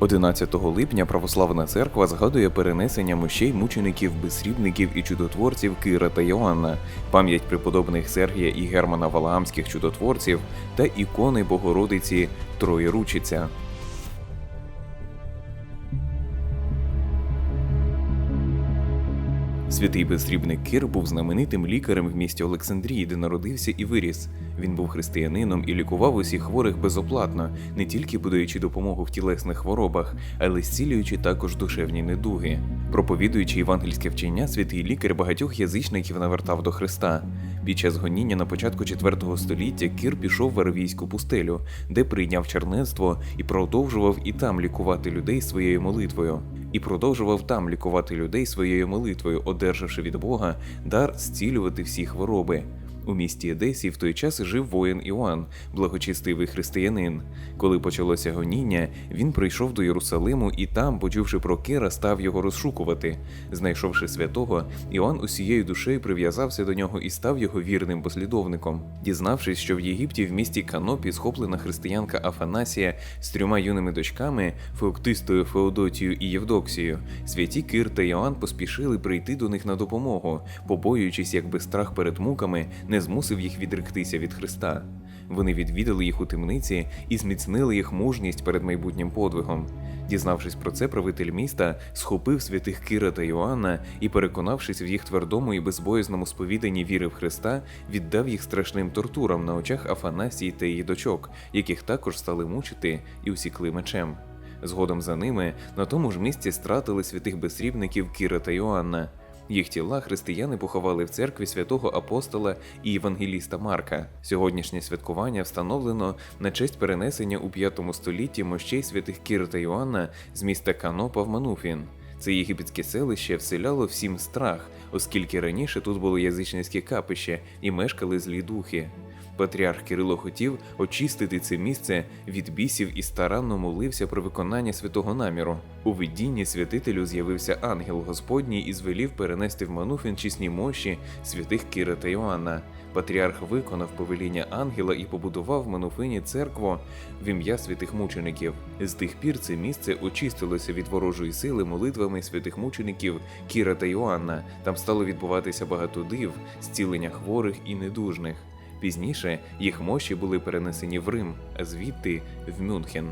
11 липня православна церква згадує перенесення мощей мучеників, безсрібників і чудотворців Кира та Йоанна, пам'ять преподобних Сергія і Германа Валаамських чудотворців та ікони Богородиці Троєручиця. Святий безсрібник Кир був знаменитим лікарем в місті Олександрії, де народився і виріс. Він був християнином і лікував усіх хворих безоплатно, не тільки подаючи допомогу в тілесних хворобах, але зцілюючи також душевні недуги. Проповідуючи євангельське вчення, святий лікар багатьох язичників навертав до Христа. Під час гоніння на початку IV століття Кир пішов в Аравійську пустелю, де прийняв чернецтво і продовжував і там лікувати людей своєю молитвою. І продовжував там лікувати людей своєю молитвою, одержавши від Бога дар зцілювати всі хвороби. У місті Едесі в той час жив воїн Іоанн, благочестивий християнин. Коли почалося гоніння, він прийшов до Єрусалиму і там, почувши про Кира, став його розшукувати. Знайшовши святого, Іоанн усією душею прив'язався до нього і став його вірним послідовником. Дізнавшись, що в Єгипті в місті Канопі схоплена християнка Афанасія з трьома юними дочками Феоктистою, Феодотією і Євдоксією, святі Кир та Іоанн поспішили прийти до них на допомогу, побоюючись, якби страх перед муками не змусив їх відректися від Христа. Вони відвідали їх у темниці і зміцнили їх мужність перед майбутнім подвигом. Дізнавшись про це, правитель міста схопив святих Кира та Йоанна і, переконавшись в їх твердому і безбоязному сповіданні віри в Христа, віддав їх страшним тортурам на очах Афанасії та її дочок, яких також стали мучити і усікли мечем. Згодом за ними на тому ж місці стратили святих безсрібників Кира та Йоанна. Їх тіла християни поховали в церкві святого апостола і євангеліста Марка. Сьогоднішнє святкування встановлено на честь перенесення у 5 столітті мощей святих Кір та Йоанна з міста Канопа в Мануфін. Це єгипетське селище вселяло всім страх, оскільки раніше тут були язичницькі капище і мешкали злі духи. Патріарх Кирило хотів очистити це місце від бісів і старанно молився про виконання святого наміру. У видінні святителю з'явився ангел Господній і звелів перенести в Мануфін чисні мощі святих Кира та Йоанна. Патріарх виконав повеління ангела і побудував в Мануфині церкву в ім'я святих мучеників. З тих пір це місце очистилося від ворожої сили молитвами святих мучеників Кіра та Йоанна. Там стало відбуватися багато див, зцілення хворих і недужних. Пізніше їх мощі були перенесені в Рим, а звідти в Мюнхен.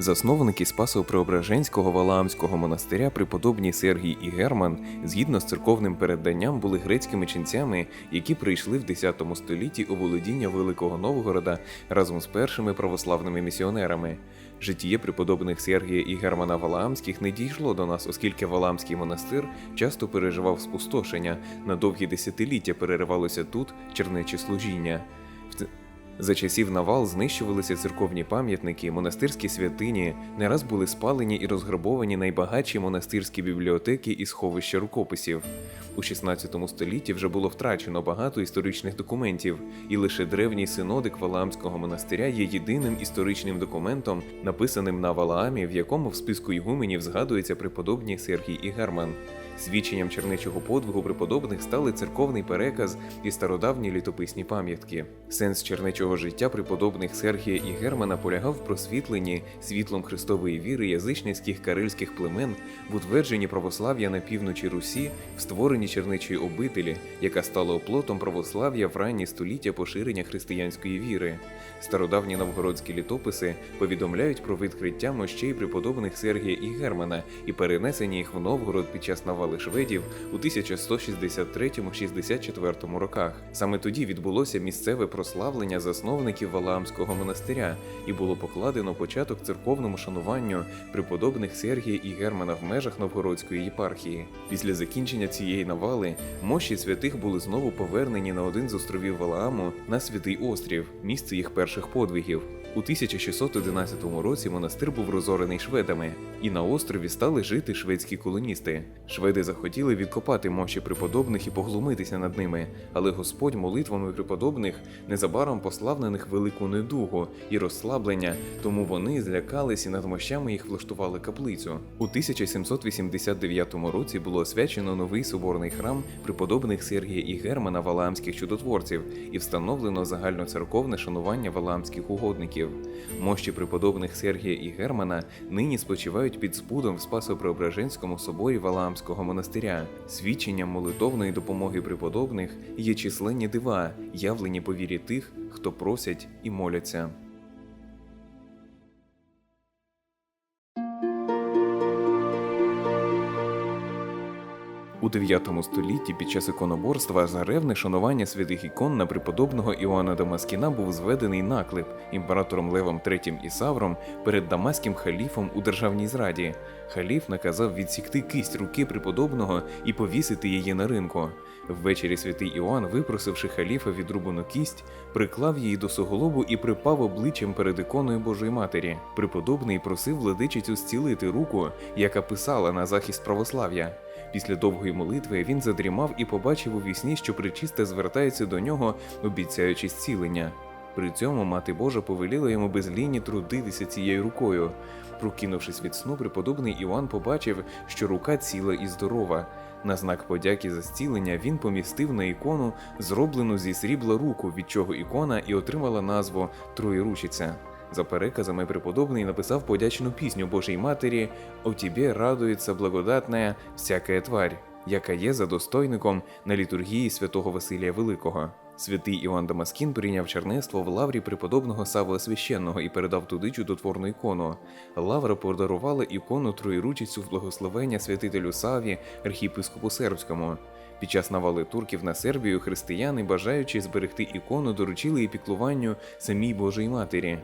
Засновники Спасо-Преображенського Валаамського монастиря преподобні Сергій і Герман, згідно з церковним передданням, були грецькими ченцями, які прийшли в X столітті у володіння Великого Новгорода разом з першими православними місіонерами. Житіє преподобних Сергія і Германа Валаамських не дійшло до нас, оскільки Валаамський монастир часто переживав спустошення, на довгі десятиліття переривалося тут чернече служіння. За часів навал знищувалися церковні пам'ятники, монастирські святині, не раз були спалені і розграбовані найбагатші монастирські бібліотеки і сховища рукописів. У 16 столітті вже було втрачено багато історичних документів, і лише древній синодик Валаамського монастиря є єдиним історичним документом, написаним на Валаамі, в якому в списку ігуменів згадується преподобні Сергій і Герман. Свідченням чернечого подвигу преподобних стали церковний переказ і стародавні літописні пам'ятки. Сенс чернечого життя преподобних Сергія і Германа полягав в просвітленні світлом Христової віри язичницьких карельських племен в утвердженні православ'я на півночі Русі, в створенні чернечої обителі, яка стала оплотом православ'я в ранні століття поширення християнської віри. Стародавні новгородські літописи повідомляють про відкриття мощей преподобних Сергія і Германа і перенесення їх в Новгород під час навали шведів у 1163-64 роках. Саме тоді відбулося місцеве прославлення засновників Валаамського монастиря і було покладено початок церковному шануванню преподобних Сергія і Германа в межах Новгородської єпархії. Після закінчення цієї навали мощі святих були знову повернені на один з островів Валааму на Святий Острів, місце їх перших подвигів. У 1611 році монастир був розорений шведами, і на острові стали жити шведські колоністи. Шведи захотіли відкопати мощі преподобних і поглумитися над ними, але Господь молитвами преподобних незабаром послав на них велику недугу і розслаблення, тому вони злякались і над мощами їх влаштували каплицю. У 1789 році було освячено новий соборний храм преподобних Сергія і Германа Валаамських чудотворців і встановлено загальноцерковне шанування валаамських угодників. Мощі преподобних Сергія і Германа нині спочивають під спудом в Спасо-Преображенському соборі Валаамського монастиря. Свідченням молитовної допомоги преподобних є численні дива, явлені по вірі тих, хто просять і моляться. 9 столітті під час іконоборства за ревне шанування святих ікон на преподобного Іоанна Дамаскіна був зведений наклеп імператором Левом III Ісавром перед дамаським халіфом у державній зраді. Халіф наказав відсікти кисть руки преподобного і повісити її на ринку. Ввечері святий Іоанн, випросивши халіфа відрубану кість, приклав її до суголобу і припав обличчям перед іконою Божої Матері. Преподобний просив владичицю зцілити руку, яка писала на захист православ'я. Після довгої молитви він задрімав і побачив у вісні, що причиста звертається до нього, обіцяючи зцілення. При цьому мати Божа повеліла йому безлінні трудитися цією рукою. Прокинувшись від сну, преподобний Іоанн побачив, що рука ціла і здорова. На знак подяки за зцілення він помістив на ікону зроблену зі срібла руку, від чого ікона і отримала назву Троєручиця. За переказами преподобний написав подячну пісню Божій Матері «О тебе радується благодатна всяка тварь», яка є за достойником на літургії святого Василія Великого. Святий Іван Дамаскін прийняв чернецтво в лаврі преподобного Савла Священного і передав туди чудотворну ікону. Лавра подарувала ікону троєручицю в благословення святителю Саві, архієпископу сербському. Під час навали турків на Сербію християни, бажаючи зберегти ікону, доручили її піклуванню самій Божій Матері.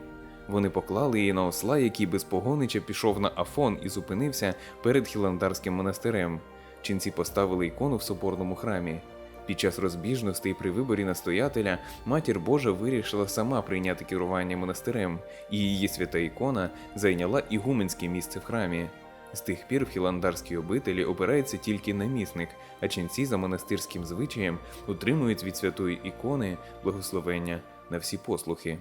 Вони поклали її на осла, який без погонича пішов на Афон і зупинився перед Хіландарським монастирем. Ченці поставили ікону в соборному храмі. Під час розбіжностей при виборі настоятеля матір Божа вирішила сама прийняти керування монастирем, і її свята ікона зайняла ігуменське місце в храмі. З тих пір в хіландарській обителі обирається тільки намісник, а ченці за монастирським звичаєм утримують від святої ікони благословення на всі послухи.